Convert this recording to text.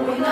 오늘